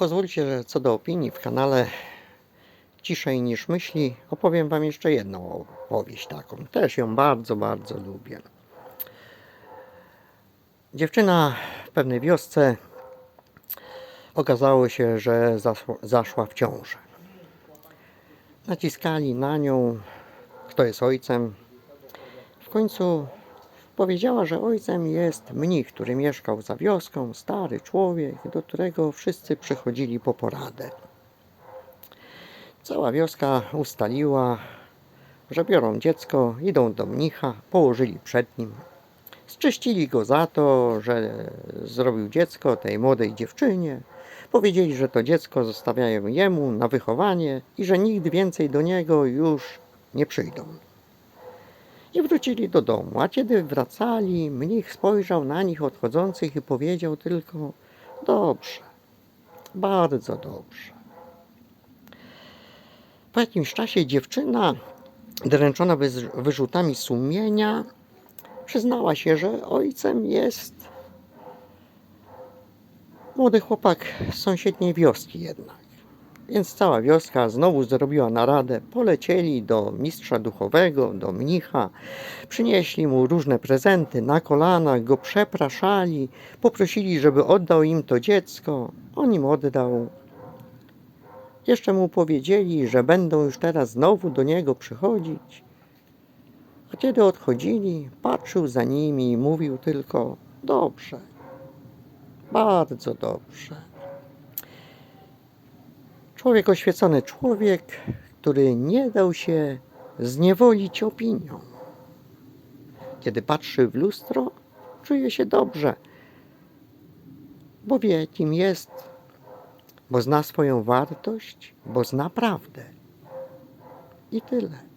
Pozwólcie, że co do opinii w kanale Ciszej niż myśli opowiem Wam jeszcze jedną opowieść taką. Też ją bardzo, bardzo lubię. Dziewczyna w pewnej wiosce okazało się, że zaszła, w ciążę. Naciskali na nią, kto jest ojcem. W końcu powiedziała, że ojcem jest mnich, który mieszkał za wioską, stary człowiek, do którego wszyscy przychodzili po poradę. Cała wioska ustaliła, że biorą dziecko, idą do mnicha, położyli przed nim. Zczyścili go za to, że zrobił dziecko tej młodej dziewczynie. Powiedzieli, że to dziecko zostawiają jemu na wychowanie i że nigdy więcej do niego już nie przyjdą. I wrócili do domu, a kiedy wracali, mnich spojrzał na nich odchodzących i powiedział tylko: Dobrze, bardzo dobrze. Po jakimś czasie dziewczyna, dręczona wyrzutami sumienia, przyznała się, że ojcem jest młody chłopak z sąsiedniej wioski jednak. Więc cała wioska znowu zrobiła naradę. Polecieli do mistrza duchowego, do mnicha, przynieśli mu różne prezenty, na kolanach go przepraszali, poprosili, żeby oddał im to dziecko. On im oddał. Jeszcze mu powiedzieli, że będą już teraz znowu do niego przychodzić. A kiedy odchodzili, patrzył za nimi i mówił tylko: Dobrze, bardzo dobrze. Człowiek oświecony, człowiek, który nie dał się zniewolić opinią. Kiedy patrzy w lustro, czuje się dobrze, bo wie, kim jest, bo zna swoją wartość, bo zna prawdę. I tyle.